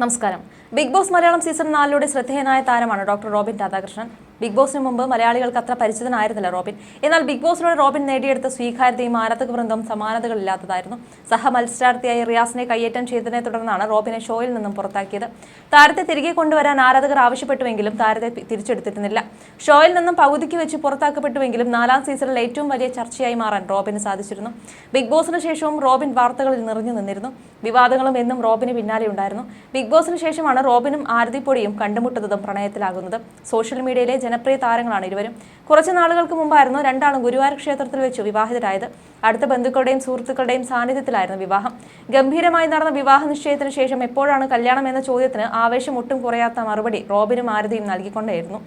നമസ്കാരം. Big boss Malayalam season നാലിലൂടെ ശ്രദ്ധേയനായ താരമാണ് ഡോക്ടർ റോബിൻ രാധാകൃഷ്ണൻ. ബിഗ് ബോസിന് മുമ്പ് മലയാളികൾക്ക് അത്ര പരിചിതനായിരുന്നില്ല റോബിൻ. എന്നാൽ ബിഗ് ബോസിലൂടെ റോബിൻ നേടിയെടുത്ത സ്വീകാര്യതയും ആരാധക വൃന്ദം സമാനതകളില്ലാത്തതായിരുന്നു. സഹ മത്സരാർത്ഥിയായി റിയാസിനെ കയ്യേറ്റം ചെയ്തതിനെ തുടർന്നാണ് റോബിനെ ഷോയിൽ നിന്നും പുറത്താക്കിയത്. താരത്തെ തിരികെ കൊണ്ടുവരാൻ ആരാധകർ ആവശ്യപ്പെട്ടുവെങ്കിലും താരത്തെ തിരിച്ചെടുത്തിരുന്നില്ല. ഷോയിൽ നിന്നും പകുതിക്ക് വെച്ച് പുറത്താക്കപ്പെട്ടുവെങ്കിലും നാലാം സീസണിൽ ഏറ്റവും വലിയ ചർച്ചയായി മാറാൻ റോബിന് സാധിച്ചിരുന്നു. ബിഗ് ബോസിന് ശേഷവും റോബിൻ വാർത്തകളിൽ നിറഞ്ഞു നിന്നിരുന്നു. വിവാദങ്ങളും എന്നും റോബിന് പിന്നാലെ ഉണ്ടായിരുന്നു. ബിഗ് ബോസിന് ശേഷമാണ് റോബിനും ആരതിപ്പൊടിയും കണ്ടുമുട്ടുന്നതും പ്രണയത്തിലാകുന്നത്. സോഷ്യൽ മീഡിയയിലെ ജനപ്രിയ താരങ്ങളാണ് ഇരുവരും. കുറച്ച് നാളുകൾക്ക് മുമ്പായിരുന്നു രണ്ടാളും ഗുരുവായൂർ ക്ഷേത്രത്തിൽ വെച്ച് വിവാഹിതരായത്. അടുത്ത ബന്ധുക്കളുടെയും സുഹൃത്തുക്കളുടെയും സാന്നിധ്യത്തിലായിരുന്നു വിവാഹം. ഗംഭീരമായി നടന്ന വിവാഹ നിശ്ചയത്തിന് ശേഷം എപ്പോഴാണ് കല്യാണം എന്ന ചോദ്യത്തിന് ആവേശം ഒട്ടും കുറയാത്ത മറുപടി റോബിനും ആരതിയും നൽകിക്കൊണ്ടേയിരുന്നു.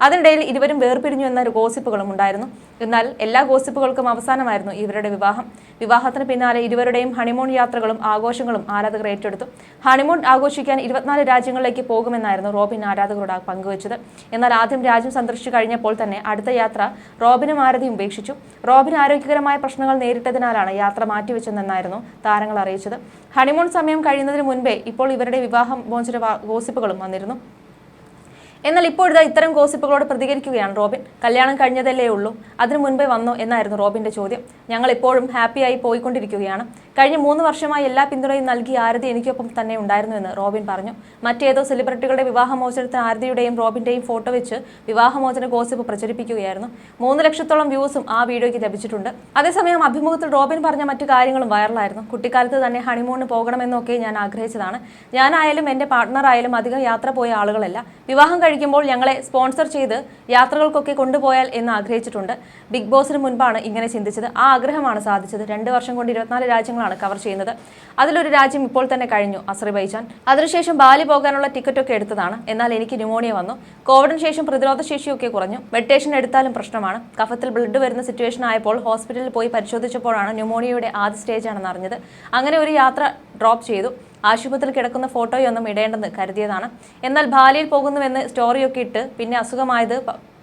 അതിനിടയിൽ ഇരുവരും വേർപിരിഞ്ഞു എന്നൊരു ഗോസിപ്പുകളും ഉണ്ടായിരുന്നു. എന്നാൽ എല്ലാ ഗോസിപ്പുകൾക്കും അവസാനമായിരുന്നു ഇവരുടെ വിവാഹം. വിവാഹത്തിന് പിന്നാലെ ഇരുവരുടെയും ഹണിമൂൺ യാത്രകളും ആഘോഷങ്ങളും ആരാധകർ ഏറ്റെടുത്തു. ഹണിമൂൺ ആഘോഷിക്കാൻ ഇരുപത്തിനാല് രാജ്യങ്ങളിലേക്ക് പോകുമെന്നായിരുന്നു റോബിൻ ആരാധകരോട് പങ്കുവച്ചത്. എന്നാൽ ആദ്യം രാജ്യം സന്ദർശിച്ചു കഴിഞ്ഞപ്പോൾ തന്നെ അടുത്ത യാത്ര റോബിനും ആരതിയും ഉപേക്ഷിച്ചു. റോബിൻ ആരോഗ്യകരമായ പ്രശ്നങ്ങൾ നേരിട്ടതിനാലാണ് യാത്ര മാറ്റിവെച്ചതെന്നായിരുന്നു താരങ്ങൾ അറിയിച്ചത്. ഹണിമൂൺ സമയം കഴിയുന്നതിന് മുൻപേ ഇപ്പോൾ ഇവരുടെ വിവാഹം മോചന ഗോസിപ്പുകളും വന്നിരുന്നു. എന്നാൽ ഇപ്പോഴിതാ ഇത്തരം ഗോസിപ്പുകളോട് പ്രതികരിക്കുകയാണ് റോബിൻ. കല്യാണം കഴിഞ്ഞതല്ലേ ഉള്ളൂ. അതിനു മുൻപേ വന്നോ എന്നായിരുന്നു റോബിന്റെ ചോദ്യം. ഞങ്ങൾ ഇപ്പോഴും ഹാപ്പിയായി പോയിക്കൊണ്ടിരിക്കുകയാണ്. കഴിഞ്ഞ മൂന്ന് വർഷമായി എല്ലാ പിന്തുണയും നൽകി ആരതി എനിക്കൊപ്പം തന്നെ ഉണ്ടായിരുന്നു എന്ന് റോബിൻ പറഞ്ഞു. മറ്റേതോ സെലിബ്രിറ്റികളുടെ വിവാഹമോചനത്തിന് ആരതിയുടെയും റോബിന്റെയും ഫോട്ടോ വെച്ച് വിവാഹമോചന ഗോസിപ്പ് പ്രചരിപ്പിക്കുകയായിരുന്നു. മൂന്ന് ലക്ഷത്തോളം വ്യൂസും ആ വീഡിയോയ്ക്ക് ലഭിച്ചിട്ടുണ്ട്. അതേസമയം അഭിമുഖത്തിൽ റോബിൻ പറഞ്ഞ മറ്റു കാര്യങ്ങളും വൈറലായിരുന്നു. കുട്ടിക്കാലത്ത് തന്നെ ഹണിമൂണിന് പോകണമെന്നൊക്കെ ഞാൻ ആഗ്രഹിച്ചതാണ്. ഞാനായാലും എന്റെ പാർട്ട്ണറായാലും അധികം യാത്ര പോയ ആളുകളല്ല. വിവാഹം കഴിക്കുമ്പോൾ ഞങ്ങളെ സ്പോൺസർ ചെയ്ത് യാത്രകൾക്കൊക്കെ കൊണ്ടുപോയാൽ എന്ന് ആഗ്രഹിച്ചിട്ടുണ്ട്. ബിഗ് ബോസിന് മുൻപാണ് ഇങ്ങനെ ചിന്തിച്ചത്. ആ ആഗ്രഹമാണ് സാധിച്ചത്. രണ്ട് വർഷം കൊണ്ട് ഇരുപത്തിനാല് രാജ്യങ്ങളാണ് കവർ ചെയ്യുന്നത്. അതിലൊരു രാജ്യം ഇപ്പോൾ തന്നെ കഴിഞ്ഞു അസർബൈജാൻ. അതിനുശേഷം ബാലി പോകാനുള്ള ടിക്കറ്റൊക്കെ എടുത്തതാണ്. എന്നാൽ എനിക്ക് ന്യൂമോണിയ വന്നു. കോവിഡിന് ശേഷം പ്രതിരോധ ശേഷിയൊക്കെ കുറഞ്ഞു. മെഡിറ്റേഷൻ എടുത്താലും പ്രശ്നമാണ്. കഫത്തിൽ ബ്ലഡ് വരുന്ന സിറ്റുവേഷൻ ആയപ്പോൾ ഹോസ്പിറ്റലിൽ പോയി പരിശോധിച്ചപ്പോഴാണ് ന്യൂമോണിയയുടെ ആദ്യ സ്റ്റേജ് ആണെന്ന് അറിഞ്ഞത്. അങ്ങനെ ഒരു യാത്ര ഡ്രോപ്പ് ചെയ്തു. ആശുപത്രിയിൽ കിടക്കുന്ന ഫോട്ടോയൊന്നും ഇടേണ്ടെന്ന് കരുതിയതാണ്. എന്നാൽ ബാലിയിൽ പോകുന്നുവെന്ന് സ്റ്റോറിയൊക്കെ ഇട്ട് പിന്നെ അസുഖമായത്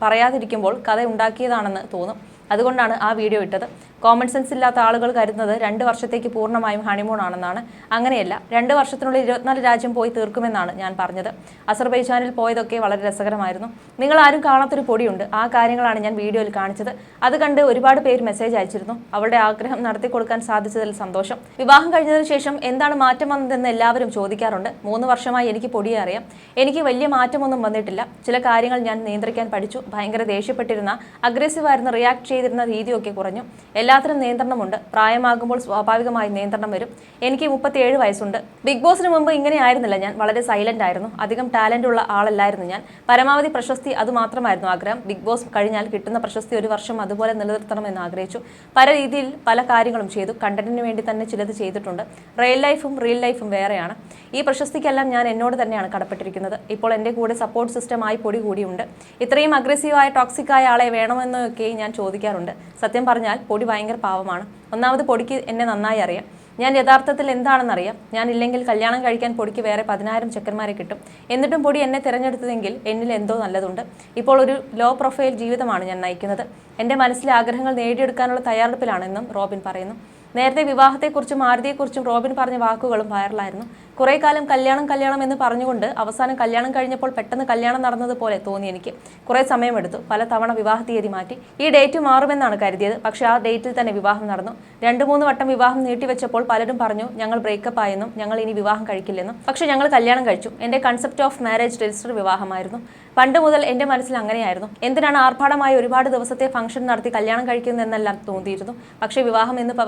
പറയാതിരിക്കുമ്പോൾ കഥ ഉണ്ടാക്കിയതാണെന്ന് തോന്നും. അതുകൊണ്ടാണ് ആ വീഡിയോ ഇട്ടത്. കോമൺ സെൻസ് ഇല്ലാത്ത ആളുകൾ കരുതുന്നത് രണ്ട് വർഷത്തേക്ക് പൂർണമായും ഹണിമൂൺ ആണെന്നാണ്. അങ്ങനെയല്ല രണ്ട് വർഷത്തിനുള്ളിൽ ഇരുപത്തിനാല് രാജ്യം പോയി തീർക്കുമെന്നാണ് ഞാൻ പറഞ്ഞത്. അസർബൈജാനിൽ പോയതൊക്കെ വളരെ രസകരമായിരുന്നു. നിങ്ങൾ ആരും കാണാത്തൊരു പൊടിയുണ്ട്. ആ കാര്യങ്ങളാണ് ഞാൻ വീഡിയോയിൽ കാണിച്ചത്. അത് കണ്ട് ഒരുപാട് പേര് മെസ്സേജ് അയച്ചിരുന്നു. അവളുടെ ആഗ്രഹം നടത്തി കൊടുക്കാൻ സാധിച്ചതിൽ സന്തോഷം. വിവാഹം കഴിഞ്ഞതിന് ശേഷം എന്താണ് മാറ്റം വന്നതെന്ന് എല്ലാവരും ചോദിക്കാറുണ്ട്. മൂന്ന് വർഷമായി എനിക്ക് പൊടിയെ അറിയാം. എനിക്ക് വലിയ മാറ്റമൊന്നും വന്നിട്ടില്ല. ചില കാര്യങ്ങൾ ഞാൻ നിയന്ത്രിക്കാൻ പഠിച്ചു. ഭയങ്കര ദേഷ്യപ്പെട്ടിരുന്ന അഗ്രസീവ് ആയിരുന്ന റിയാക്ട് ചെയ്തിരുന്ന രീതിയൊക്കെ കുറഞ്ഞു. എല്ലാത്തിനും നിയന്ത്രണമുണ്ട്. പ്രായമാകുമ്പോൾ സ്വാഭാവികമായി നിയന്ത്രണം വരും. എനിക്ക് മുപ്പത്തിയേഴ് വയസ്സുണ്ട്. ബിഗ് ബോസിന് മുമ്പ് ഇങ്ങനെ ആയിരുന്നില്ല ഞാൻ. വളരെ സൈലന്റ് ആയിരുന്നു. അധികം ടാലന്റ് ഉള്ള ആളല്ലായിരുന്നു ഞാൻ. പരമാവധി പ്രശസ്തി അതുമാത്രമായിരുന്നു ആഗ്രഹം. ബിഗ് ബോസ് കഴിഞ്ഞാൽ കിട്ടുന്ന പ്രശസ്തി ഒരു വർഷം അതുപോലെ നിലനിർത്തണമെന്ന് ആഗ്രഹിച്ചു. പല രീതിയിൽ പല കാര്യങ്ങളും ചെയ്തു. കണ്ടന്റിന് വേണ്ടി തന്നെ ചിലത് ചെയ്തിട്ടുണ്ട്. റിയൽ ലൈഫും റിയൽ ലൈഫും വേറെയാണ്. ഈ പ്രശസ്തിക്കെല്ലാം ഞാൻ എന്നോട് തന്നെയാണ് കടപ്പെട്ടിരിക്കുന്നത്. ഇപ്പോൾ എന്റെ കൂടെ സപ്പോർട്ട് സിസ്റ്റമായി പൊടി കൂടിയുണ്ട്. ഇത്രയും അഗ്രസീവായ ടോക്സിക്കായ ആളെ വേണമെന്നൊക്കെ ഞാൻ ചോദിക്കാറുണ്ട്. സത്യം പറഞ്ഞാൽ പൊടി ഭയങ്കര പാവമാണ്. ഒന്നാമത് പൊടിക്ക് എന്നെ നന്നായി അറിയാം. ഞാൻ യഥാർത്ഥത്തിൽ എന്താണെന്നറിയാം. ഞാൻ ഇല്ലെങ്കിൽ കല്യാണം കഴിക്കാൻ പൊടിക്ക് വേറെ പതിനായിരം ചെക്കന്മാരെ കിട്ടും. എന്നിട്ടും പൊടി എന്നെ തിരഞ്ഞെടുത്തതെങ്കിൽ എന്നിൽ എന്തോ നല്ലതുണ്ട്. ഇപ്പോൾ ഒരു ലോ പ്രൊഫൈൽ ജീവിതമാണ് ഞാൻ നയിക്കുന്നത്. എന്റെ മനസ്സിലെ ആഗ്രഹങ്ങൾ നേടിയെടുക്കാനുള്ള തയ്യാറെടുപ്പിലാണെന്നും റോബിൻ പറയുന്നു. നേരത്തെ വിവാഹത്തെക്കുറിച്ചും ആരതിയെക്കുറിച്ചും റോബിൻ പറഞ്ഞ വാക്കുകളും വൈറലായിരുന്നു. കുറേ കാലം കല്യാണം കല്യാണം എന്ന് പറഞ്ഞുകൊണ്ട് അവസാനം കല്യാണം കഴിഞ്ഞപ്പോൾ പെട്ടെന്ന് കല്യാണം നടന്നതുപോലെ തോന്നി എനിക്ക്. കുറേ സമയമെടുത്തു. പല തവണ വിവാഹ തീയതി മാറ്റി. ഈ ഡേറ്റ് മാറുമെന്നാണ് കരുതിയത്. പക്ഷേ ആ ഡേറ്റിൽ തന്നെ വിവാഹം നടന്നു. രണ്ട് മൂന്ന് വട്ടം വിവാഹം നീട്ടിവെച്ചപ്പോൾ പലരും പറഞ്ഞു ഞങ്ങൾ ബ്രേക്കപ്പ് ആയെന്നും ഞങ്ങൾ ഇനി വിവാഹം കഴിക്കില്ലെന്നും. പക്ഷേ ഞങ്ങൾ കല്യാണം കഴിച്ചു. എന്റെ കൺസെപ്റ്റ് ഓഫ് മാരേജ് രജിസ്റ്റർ വിവാഹമായിരുന്നു. പണ്ട് മുതൽ എന്റെ മനസ്സിൽ അങ്ങനെയായിരുന്നു. എന്തിനാണ് ആർഭാടമായി ഒരുപാട് ദിവസത്തെ ഫംഗ്ഷൻ നടത്തി കല്യാണം കഴിക്കുന്നതെന്നെല്ലാം തോന്നിയിരുന്നു. പക്ഷേ വിവാഹം എന്ന് പ-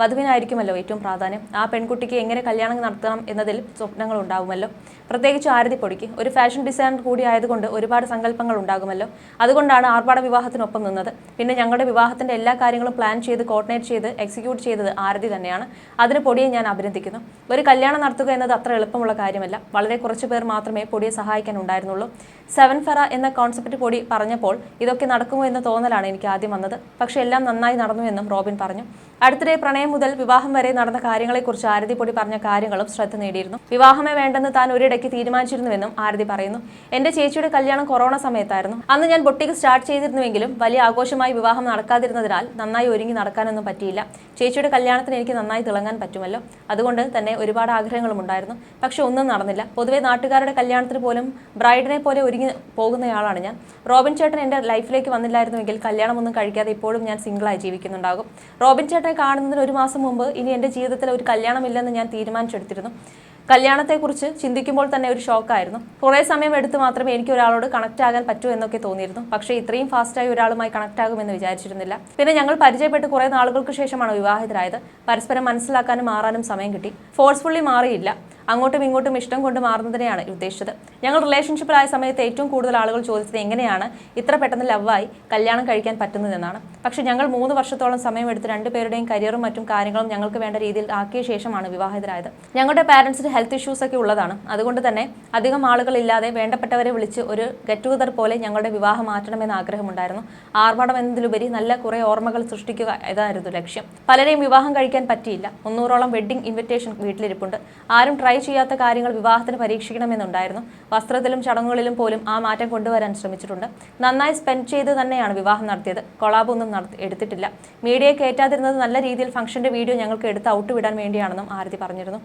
വധുവിനായിരിക്കുമല്ലോ ഏറ്റവും പ്രാധാന്യം. ആ പെൺകുട്ടിക്ക് എങ്ങനെ കല്യാണം നടത്തണം എന്നതിൽ സ്വപ്നങ്ങൾ ഉണ്ടാകുമല്ലോ പ്രത്യേകിച്ച് ആരതി പൊടിക്ക് ഒരു ഫാഷൻ ഡിസൈനർ കൂടി ആയതുകൊണ്ട് ഒരുപാട് സങ്കല്പങ്ങൾ ഉണ്ടാകുമല്ലോ. അതുകൊണ്ടാണ് ആർഭാട വിവാഹത്തിനൊപ്പം നിന്നത്. പിന്നെ ഞങ്ങളുടെ വിവാഹത്തിന്റെ എല്ലാ കാര്യങ്ങളും പ്ലാൻ ചെയ്ത് കോർഡിനേറ്റ് ചെയ്ത് എക്സിക്യൂട്ട് ചെയ്തത് ആരതി തന്നെയാണ്. അതിന് പൊടിയെ ഞാൻ അഭിനന്ദിക്കുന്നു. ഒരു കല്യാണം നടത്തുക എന്നത് അത്ര എളുപ്പമുള്ള കാര്യമല്ല. വളരെ കുറച്ച് പേർ മാത്രമേ പൊടിയെ സഹായിക്കാൻ ഉണ്ടായിരുന്നുള്ളൂ. സെവൻ ഫെറ എന്ന കോൺസെപ്റ്റ് പൊടി പറഞ്ഞപ്പോൾ ഇതൊക്കെ നടക്കുമോ എന്ന തോന്നലാണ് എനിക്ക് ആദ്യം വന്നത്. പക്ഷേ എല്ലാം നന്നായി നടന്നു എന്നും റോബിൻ പറഞ്ഞു. അടുത്തിടെ പ്രണയം മുതൽ വിവാഹം വരെ നടന്ന കാര്യങ്ങളെക്കുറിച്ച് ആരതി പൊടി പറഞ്ഞ കാര്യങ്ങളും ശ്രദ്ധ നേടിയിരുന്നു. വിവാഹമേ വേണ്ടെന്ന് താൻ ഒരിടയ്ക്ക് തീരുമാനിച്ചിരുന്നുവെന്നും ആരതി പറയുന്നു. എന്റെ ചേച്ചിയുടെ കല്യാണം കൊറോണ സമയത്തായിരുന്നു. അന്ന് ഞാൻ ബൊട്ടിക്ക് സ്റ്റാർട്ട് ചെയ്തിരുന്നുവെങ്കിലും വലിയ ആഘോഷമായി വിവാഹം നടക്കാതിരുന്നതിനാൽ നന്നായി ഒരുങ്ങി നടക്കാനൊന്നും പറ്റിയില്ല. ചേച്ചിയുടെ കല്യാണത്തിന് എനിക്ക് നന്നായി തിളങ്ങാൻ പറ്റുമല്ലോ. അതുകൊണ്ട് തന്നെ ഒരുപാട് ആഗ്രഹങ്ങളും ഉണ്ടായിരുന്നു. പക്ഷെ ഒന്നും നടന്നില്ല. പൊതുവെ നാട്ടുകാരുടെ കല്യാണത്തിന് പോലും ബ്രൈഡിനെ പോലെ ഒരുങ്ങി പോകുന്നയാളാണ് ഞാൻ. റോബിൻ ചേട്ടൻ എന്റെ ലൈഫിലേക്ക് വന്നില്ലായിരുന്നുവെങ്കിൽ കല്യാണമൊന്നും കഴിക്കാതെ ഇപ്പോഴും ഞാൻ സിംഗിളായി ജീവിക്കുന്നുണ്ടാകും. റോബിൻ ചേട്ടനെ കാണുന്നതിന് ഒരു മാസം മുമ്പ് ഇനി എന്റെ ജീവിതത്തിൽ ഒരു കല്യാണമില്ലെന്ന് ഞാൻ തീരുമാനിച്ചെടുത്തിരുന്നു. കല്യാണത്തെക്കുറിച്ച് ചിന്തിക്കുമ്പോൾ തന്നെ ഒരു ഷോക്കായിരുന്നു. കുറേ സമയം എടുത്ത് മാത്രമേ എനിക്ക് ഒരാളോട് കണക്ട് ആകാൻ പറ്റൂ എന്നൊക്കെ തോന്നിയിരുന്നു. പക്ഷേ ഇത്രയും ഫാസ്റ്റായി ഒരാളുമായി കണക്ട് ആകുമെന്ന് വിചാരിച്ചിരുന്നില്ല. പിന്നെ ഞങ്ങൾ പരിചയപ്പെട്ട് കുറേ നാളുകൾക്ക് ശേഷമാണ് വിവാഹിതരായത്. പരസ്പരം മനസ്സിലാക്കാനും മാറാനും സമയം കിട്ടി. ഫോഴ്സ്ഫുള്ളി മാറിയില്ല. അങ്ങോട്ടും ഇങ്ങോട്ടും ഇഷ്ടം കൊണ്ട് മാറുന്നതിനെയാണ് ഉദ്ദേശിച്ചത്. ഞങ്ങൾ റിലേഷൻഷിപ്പിലായ സമയത്ത് ഏറ്റവും കൂടുതൽ ആളുകൾ ചോദിച്ചത് എങ്ങനെയാണ് ഇത്ര പെട്ടെന്ന് ലവായി കല്യാണം കഴിക്കാൻ പറ്റുന്നതെന്നാണ്. പക്ഷേ ഞങ്ങൾ മൂന്ന് വർഷത്തോളം സമയമെടുത്ത് രണ്ടുപേരുടെയും കരിയറും മറ്റും കാര്യങ്ങളും ഞങ്ങൾക്ക് വേണ്ട രീതിയിൽ ആക്കിയ ശേഷമാണ് വിവാഹിതരായത്. ഞങ്ങളുടെ പാരൻസിന് ഹെൽത്ത് ഇഷ്യൂസ് ഒക്കെ ഉള്ളതാണ്. അതുകൊണ്ട് തന്നെ അധികം ആളുകളില്ലാതെ വേണ്ടപ്പെട്ടവരെ വിളിച്ച് ഒരു ഗെറ്റ് ടുഗദർ പോലെ ഞങ്ങളുടെ വിവാഹം മാറ്റണമെന്ന് ആഗ്രഹമുണ്ടായിരുന്നു. ആർഭാടം എന്നതിലുപരി നല്ല കുറേ ഓർമ്മകൾ സൃഷ്ടിക്കുക ഇതായിരുന്നു ലക്ഷ്യം. പലരെയും വിവാഹം കഴിക്കാൻ പറ്റിയില്ല. മുന്നൂറോളം വെഡ്ഡിംഗ് ഇൻവിറ്റേഷൻ വീട്ടിലിരിപ്പുണ്ട്. ആരും ചെയ്യാത്ത കാര്യങ്ങൾ വിവാഹത്തിന് പരീക്ഷിക്കണമെന്നുണ്ടായിരുന്നു. വസ്ത്രത്തിലും ചടങ്ങുകളിലും പോലും ആ മാറ്റം കൊണ്ടുവരാൻ ശ്രമിച്ചിട്ടുണ്ട്. നന്നായി സ്പെൻഡ് ചെയ്ത് തന്നെയാണ് വിവാഹം നടത്തിയത്. കൊളാബൊന്നും നടത്തി എടുത്തിട്ടില്ല. മീഡിയയെ കയറ്റാതിരുന്നത് നല്ല രീതിയിൽ ഫംഗ്ഷന്റെ വീഡിയോ ഞങ്ങൾക്ക് എടുത്ത് ഔട്ട് വിടാൻ വേണ്ടിയാണെന്നും ആരതി പറഞ്ഞിരുന്നു.